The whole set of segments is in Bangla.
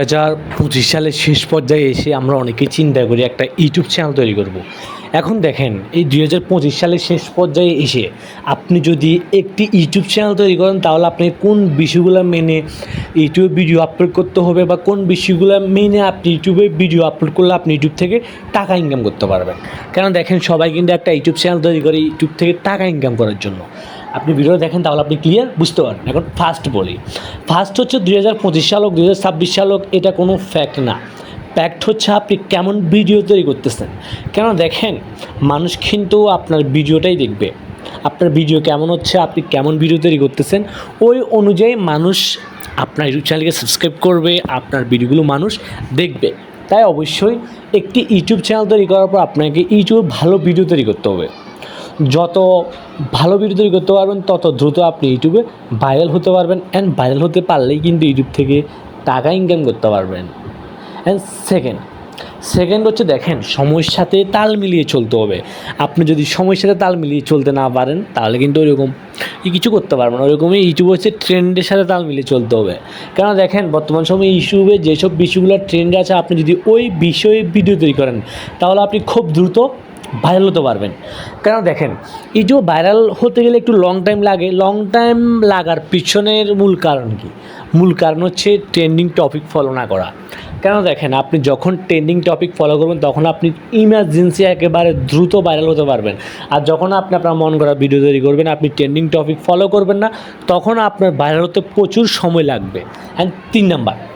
হাজার পঁচিশ সালের শেষ পর্যায়ে এসে আমরা অনেকেই চিন্তা করি একটা ইউটিউব চ্যানেল তৈরি করব। এখন দেখেন, এই দুই হাজার পঁচিশ সালের শেষ পর্যায়ে এসে আপনি যদি একটি ইউটিউব চ্যানেল তৈরি করেন, তাহলে আপনি কোন বিষয়গুলো মেনে ইউটিউবে ভিডিও আপলোড করতে হবে বা কোন বিষয়গুলো মেনে আপনি ইউটিউবে ভিডিও আপলোড করলে আপনি ইউটিউব থেকে টাকা ইনকাম করতে পারবেন কারণ দেখেন, সবাই কিন্তু একটা ইউটিউব চ্যানেল তৈরি করে ইউটিউব থেকে টাকা ইনকাম করার জন্য আপনি ভিডিও দেখেন, তাহলে আপনি ক্লিয়ার বুঝতে পারবেন। এখন ফার্স্ট বলি। ফার্স্ট হচ্ছে দুই হাজার পঁচিশ সাল হোক দুই হাজার ছাব্বিশ সাল হোক এটা কোনো ফ্যাক্ট না। ফ্যাক্ট হচ্ছে আপনি কেমন ভিডিও তৈরি করতেছেন। কেন দেখেন, মানুষ কিন্তু আপনার ভিডিওটাই দেখবে। আপনার ভিডিও কেমন হচ্ছে, আপনি কেমন ভিডিও তৈরি করতেছেন, ওই অনুযায়ী মানুষ আপনার ইউটিউব চ্যানেলকে সাবস্ক্রাইব করবে, আপনার ভিডিওগুলো মানুষ দেখবে। তাই অবশ্যই একটি ইউটিউব চ্যানেল তৈরি করার পর আপনাকে ইউটিউবে ভালো ভিডিও তৈরি করতে হবে। যত ভালো ভিডিও তৈরি করতে পারবেন, তত দ্রুত আপনি ইউটিউবে ভাইরাল হতে পারবেন অ্যান্ড ভাইরাল হতে পারলেই কিন্তু ইউটিউব থেকে টাকা ইনকাম করতে পারবেন। অ্যান্ড সেকেন্ড সেকেন্ড হচ্ছে দেখেন, সময়ের সাথে তাল মিলিয়ে চলতে হবে। আপনি যদি সময়ের সাথে তাল মিলিয়ে চলতে না পারেন, তাহলে কিন্তু ওইরকম কিছু করতে পারবেন না। ওরকমই ইউটিউব হচ্ছে ট্রেন্ডের সাথে তাল মিলিয়ে চলতে হবে। কেন দেখেন, বর্তমান সময়ে ইউটিউবে যেসব বিষয়গুলো ট্রেন্ডে আছে, আপনি যদি ওই বিষয়ে ভিডিও তৈরি করেন, তাহলে আপনি খুব দ্রুত ভাইরাল হতে পারবেন। কেন দেখেন ইউটিউব ভাইরাল হতে গেলে একটু লং টাইম লাগে। লং টাইম লাগার পিছনের মূল কারণ কি? মূল কারণ হচ্ছে ট্রেন্ডিং টপিক ফলো না করা। কেন দেখেন, আপনি যখন ট্রেন্ডিং টপিক ফলো করবেন, তখন আপনি ইমার্জেন্সি একেবারে দ্রুত ভাইরাল হতে পারবেন। আর যখন আপনি আপনার মন করা ভিডিও তৈরি করবেন, আপনি ট্রেন্ডিং টপিক ফলো করবেন না, তখন আপনার ভাইরাল হতে প্রচুর সময় লাগবে। অ্যান্ড তিন নাম্বার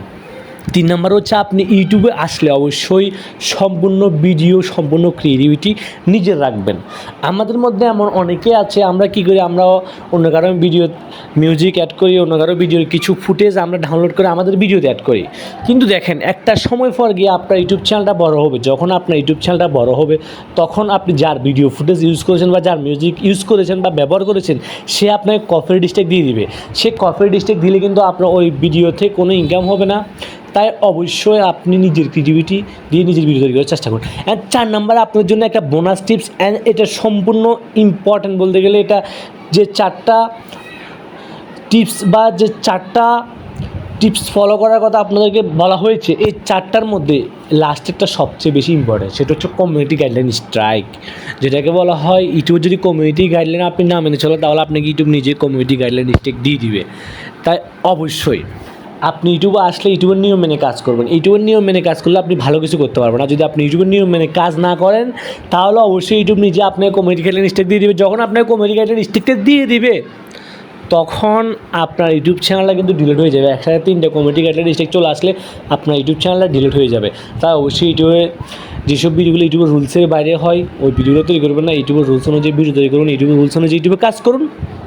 তিন নম্বর হচ্ছে আপনি ইউটিউবে আসলে অবশ্যই সম্পূর্ণ ভিডিও, সম্পূর্ণ ক্রিয়েটিভিটি নিজের রাখবেন। আমাদের মধ্যে এমন অনেকে আছে, আমরা কি করি আমরা অন্য কারও ভিডিও মিউজিক অ্যাড করি, অন্য কারও ভিডিওর কিছু ফুটেজ আমরা ডাউনলোড করে আমাদের ভিডিওতে অ্যাড করি। কিন্তু দেখেন, একটা সময় পর গিয়ে আপনার ইউটিউব চ্যানেলটা বড় হবে। যখন আপনার ইউটিউব চ্যানেলটা বড় হবে, তখন আপনি যার ভিডিও ফুটেজ ইউজ করেছেন বা যার মিউজিক ইউজ করেছেন বা ব্যবহার করেছেন, সে আপনাকে কফি ডিস্ট্রিক্ট দিয়ে দিবে। সে কফি ডিস্ট্রিক্ট দিলে কিন্তু আপনার ওই ভিডিওতে কোনো ইনকাম হবে না। তাই অবশ্যই আপনি নিজের ক্রিয়েটিভিটি দিয়ে নিজের ভিডিও তৈরি করার চেষ্টা করুন। অ্যান্ড চার নাম্বার আপনার জন্য একটা বোনাস টিপস অ্যান্ড এটা সম্পূর্ণ ইম্পর্ট্যান্ট বলতে গেলে এটা যে চারটা টিপস বা যে চারটা টিপস ফলো করার কথা আপনাদেরকে বলা হয়েছে, এই চারটার মধ্যে লাস্টেরটা সবচেয়ে বেশি ইম্পর্টেন্ট সেটা হচ্ছে কমিউনিটি গাইডলাইন স্ট্রাইক যেটাকে বলা হয় ইউটিউব যদি কমিউনিটি গাইডলাইন আপনি না মেনে চলেন, তাহলে আপনাকে ইউটিউব নিজে কমিউনিটি গাইডলাইন স্ট্রাইক দিয়ে দিবে। তাই অবশ্যই আপনি ইউটিউবে আসলে ইউটিউবের নিয়ম মেনে কাজ করবেন। ইউটিউবের নিয়ম মেনে কাজ করলে আপনি ভালো কিছু করতে পারবেন আর যদি আপনি ইউটিউবের নিয়ম মেনে কাজ না করেন, তাহলে অবশ্যই ইউটিউব নিজে আপনাকে কমেডি গাইডলাইন স্টেক দিয়ে দিবে। যখন আপনাকে কমেডি গাইডলাইন স্টেকটা দিয়ে দিবে, তখন আপনার ইউটিউব চ্যানেলটা কিন্তু ডিলিট হয়ে যাবে। একসাথে তিনটে কমেডি গাইডলাইন স্টেক চলে আসলে আপনার ইউটিউব চ্যানেলটা ডিলিট হয়ে যাবে। তাই অবশ্যই ইউটিউবে যেসব ভিডিওগুলো ইউটিউবের রুলসের বাইরে হয়, ওই ভিডিওগুলো তৈরি করবেন না। ইউটিউবের রুলস অনুযায়ী ভিডিও তৈরি করুন ইউটিউবের রুলস অনুযায়ী ইউটিউবে কাজ করুন,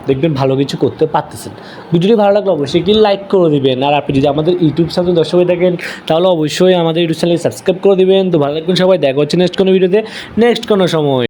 দেখবেন ভালো কিছু করতে পারতেছেন। ভিডিওটি ভালো লাগলে অবশ্যই একটি লাইক করে দেবেন। আর আপনি যদি আমাদের ইউটিউব চ্যানেল দর্শক হয়ে থাকেন, তাহলে অবশ্যই আমাদের ইউটিউব চ্যানেল সাবস্ক্রাইব করে দেবেন। তো ভালো লাগবেন সবাই, দেখা হচ্ছে নেক্সট কোনো ভিডিওতে নেক্সট কোনো সময়।